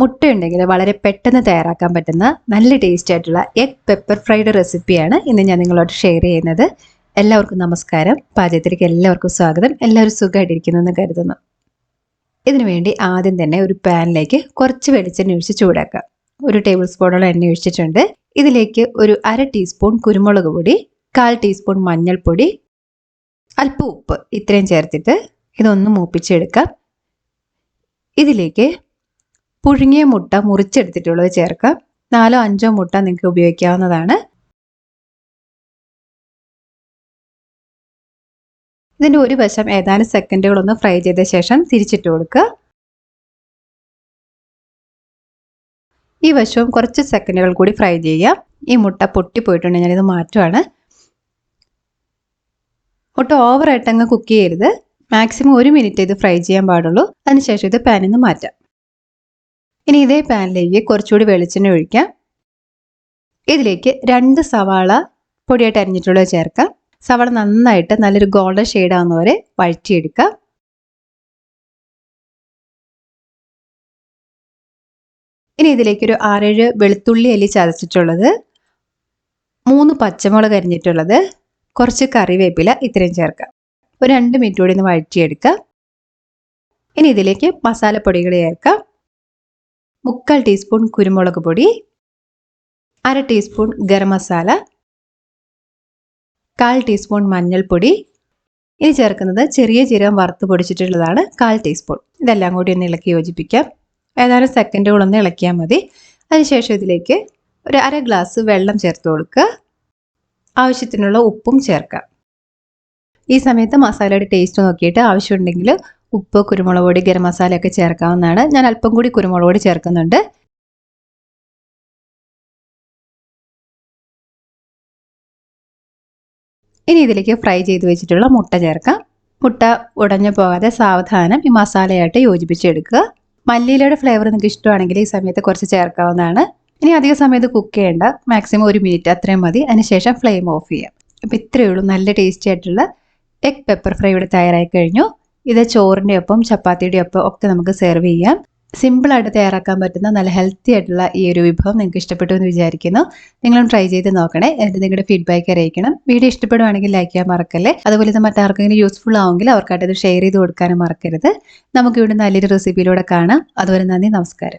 മുട്ടയുണ്ടെങ്കിൽ വളരെ പെട്ടെന്ന് തയ്യാറാക്കാൻ പറ്റുന്ന നല്ല ടേസ്റ്റ് ആയിട്ടുള്ള എഗ് പെപ്പർ ഫ്രൈഡ് റെസിപ്പിയാണ് ഇന്ന് ഞാൻ നിങ്ങളോട് ഷെയർ ചെയ്യുന്നത്. എല്ലാവർക്കും നമസ്കാരം. പാചകത്തിലേക്ക് എല്ലാവർക്കും സ്വാഗതം. എല്ലാവരും സുഖമായിട്ടിരിക്കുന്നു എന്ന് കരുതുന്നു. ഇതിനു വേണ്ടി ആദ്യം തന്നെ ഒരു പാനിലേക്ക് കുറച്ച് വെളിച്ചെണ്ണ ഒഴിച്ച് ചൂടാക്കാം. ഒരു ടേബിൾ സ്പൂണോളം എണ്ണ ഒഴിച്ചിട്ടുണ്ട്. ഇതിലേക്ക് ഒരു അര ടീസ്പൂൺ കുരുമുളക് പൊടി കാൽ ടീസ്പൂൺ മഞ്ഞൾപ്പൊടി അല്പം ഉപ്പ് ഇത്രയും ചേർത്തിട്ട് ഇതൊന്ന് മൂപ്പിച്ചെടുക്കാം. ഇതിലേക്ക് പുഴുങ്ങിയ മുട്ട മുറിച്ചെടുത്തിട്ടുള്ളത് ചേർക്കാം നാലോ അഞ്ചോ മുട്ട നിങ്ങൾക്ക് ഉപയോഗിക്കാവുന്നതാണ്. ഇതിന്റെ ഒരു വശം ഏതാനും സെക്കൻഡുകളൊന്ന് ഫ്രൈ ചെയ്ത ശേഷം തിരിച്ചിട്ട് കൊടുക്കുക. ഈ വശവും കുറച്ച് സെക്കൻഡുകൾ കൂടി ഫ്രൈ ചെയ്യുക. ഈ മുട്ട പൊട്ടിപ്പോയിട്ടുണ്ടെങ്കിൽ ഞാനിത് മാറ്റുവാണ്. മുട്ട ഓവറായിട്ട് അങ്ങ് കുക്ക് ചെയ്യരുത്. മാക്സിമം ഒരു മിനിറ്റ് ഇത് ഫ്രൈ ചെയ്യാൻ പാടുള്ളൂ. അതിനുശേഷം ഇത് പാനിൽ നിന്ന് മാറ്റാം. ഇനി ഇതേ പാനിലേക്ക് കുറച്ചുകൂടി വെളിച്ചെണ്ണ ഒഴിക്കാം. ഇതിലേക്ക് രണ്ട് സവാള പൊടിയായിട്ട് അരിഞ്ഞിട്ടുള്ളത് ചേർക്കാം. സവാള നന്നായിട്ട് നല്ലൊരു ഗോൾഡൻ ഷെയ്ഡ് ആവുന്നവരെ വഴറ്റിയെടുക്കാം. ഇനി ഇതിലേക്ക് ഒരു ആറേഴ് വെളുത്തുള്ളി അല്ലി ചതച്ചിട്ടുള്ളത് മൂന്ന് പച്ചമുളക് അരിഞ്ഞിട്ടുള്ളത് കുറച്ച് കറിവേപ്പില ഇത്രയും ചേർക്കാം. ഒരു രണ്ട് മിനിറ്റ് കൂടി ഒന്ന് വഴറ്റിയെടുക്കാം. ഇനി ഇതിലേക്ക് മസാലപ്പൊടികൾ ചേർക്കാം. മുക്കാൽ ടീസ്പൂൺ കുരുമുളക് പൊടി അര ടീസ്പൂൺ ഗരം മസാല കാൽ ടീസ്പൂൺ മഞ്ഞൾപ്പൊടി. ഇനി ചേർക്കുന്നത് ചെറിയ ജീരകം വറുത്ത് പൊടിച്ചിട്ടുള്ളതാണ് കാൽ ടീസ്പൂൺ. ഇതെല്ലാം കൂടി ഒന്ന് ഇളക്കി യോജിപ്പിക്കാം. ഏതാനും സെക്കൻഡുകളൊന്ന് ഇളക്കിയാൽ മതി. അതിനുശേഷം ഇതിലേക്ക് ഒരു അര ഗ്ലാസ് വെള്ളം ചേർത്ത് കൊടുക്കുക. ആവശ്യത്തിനുള്ള ഉപ്പും ചേർക്കാം. ഈ സമയത്ത് മസാലയുടെ ടേസ്റ്റ് നോക്കിയിട്ട് ആവശ്യമുണ്ടെങ്കിൽ ഉപ്പ് കുരുമുളക് പൊടി ഗരം മസാലയൊക്കെ ചേർക്കാവുന്നതാണ്. ഞാൻ അല്പം കൂടി കുരുമുളക് പൊടി ചേർക്കുന്നുണ്ട്. ഇനി ഇതിലേക്ക് ഫ്രൈ ചെയ്ത് വെച്ചിട്ടുള്ള മുട്ട ചേർക്കാം. മുട്ട ഉടഞ്ഞു പോകാതെ സാവധാനം ഈ മസാലയായിട്ട് യോജിപ്പിച്ചെടുക്കുക. മല്ലിയിലയുടെ ഫ്ലേവർ നിങ്ങൾക്ക് ഇഷ്ടമാണെങ്കിൽ ഈ സമയത്ത് കുറച്ച് ചേർക്കാവുന്നതാണ്. ഇനി അധിക സമയത്ത് കുക്ക് ചെയ്യേണ്ട. മാക്സിമം ഒരു മിനിറ്റ് അത്രയും മതി. അതിനുശേഷം ഫ്ലെയിം ഓഫ് ചെയ്യാം. അപ്പോൾ ഇത്രയേ ഉള്ളൂ. നല്ല ടേസ്റ്റി ആയിട്ടുള്ള എഗ് പെപ്പർ ഫ്രൈ ഇവിടെ തയ്യാറായി കഴിഞ്ഞു. ഇത് ചോറിന്റെ ഒപ്പം ചപ്പാത്തിയുടെ ഒപ്പം ഒക്കെ നമുക്ക് സെർവ് ചെയ്യാം. സിമ്പിളായിട്ട് തയ്യാറാക്കാൻ പറ്റുന്ന നല്ല ഹെൽത്തി ആയിട്ടുള്ള ഈ ഒരു വിഭവം നിങ്ങൾക്ക് ഇഷ്ടപ്പെട്ടു എന്ന് വിചാരിക്കുന്നു. നിങ്ങളും ട്രൈ ചെയ്ത് നോക്കണേ. എന്നിട്ട് നിങ്ങളുടെ ഫീഡ്ബാക്ക് അറിയിക്കണം. വീഡിയോ ഇഷ്ടപ്പെടുവാണെങ്കിൽ ലൈക്ക് ചെയ്യാൻ മറക്കല്ലേ? അതുപോലെ ഇത് മറ്റാർക്കെങ്കിലും യൂസ്ഫുൾ ആവുമെങ്കിൽ അവർക്കായിട്ട് ഇത് ഷെയർ ചെയ്ത് കൊടുക്കാനും മറക്കരുത്. നമുക്ക് ഇവിടെ നല്ലൊരു റെസിപ്പിയിലൂടെ കാണാം. അതുവരെ നന്ദി നമസ്കാരം.